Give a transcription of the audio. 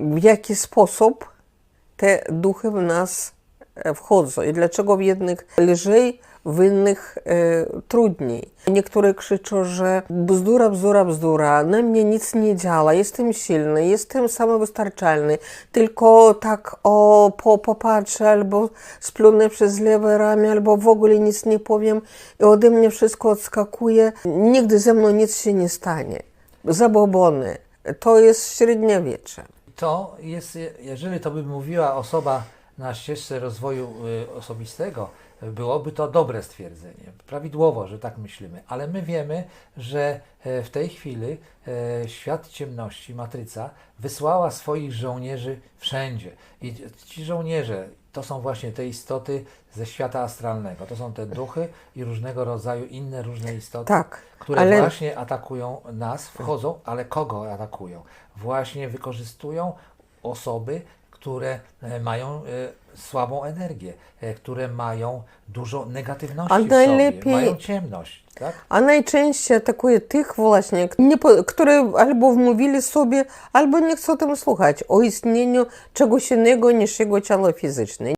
w jaki sposób te duchy w nas e, wchodzą i dlaczego w jednych lżej, w innych e, trudniej. Niektóre krzyczą, że bzdura, bzdura, bzdura, na mnie nic nie działa, jestem silny, jestem samowystarczalny, tylko tak o, po, popatrzę albo splunę przez lewe ramię, albo w ogóle nic nie powiem i ode mnie wszystko odskakuje. Nigdy ze mną nic się nie stanie. Zabobony. To jest średniowiecze. To jest, jeżeli to by mówiła osoba na ścieżce rozwoju y, osobistego, byłoby to dobre stwierdzenie, prawidłowo, że tak myślimy, ale my wiemy, że e, w tej chwili e, świat ciemności, matryca, wysłała swoich żołnierzy wszędzie. I ci żołnierze to są właśnie te istoty ze świata astralnego, to są te duchy i różnego rodzaju inne różne istoty, Tak, które ale- właśnie atakują nas, wchodzą, ale kogo atakują? Właśnie wykorzystują osoby, które e, mają e, słabą energię, e, które mają dużo negatywności A w sobie, mają ciemność, tak? A najczęściej atakuje tych właśnie, które albo wmówili sobie, albo nie chcą tym słuchać o istnieniu czegoś innego niż jego ciało fizyczne.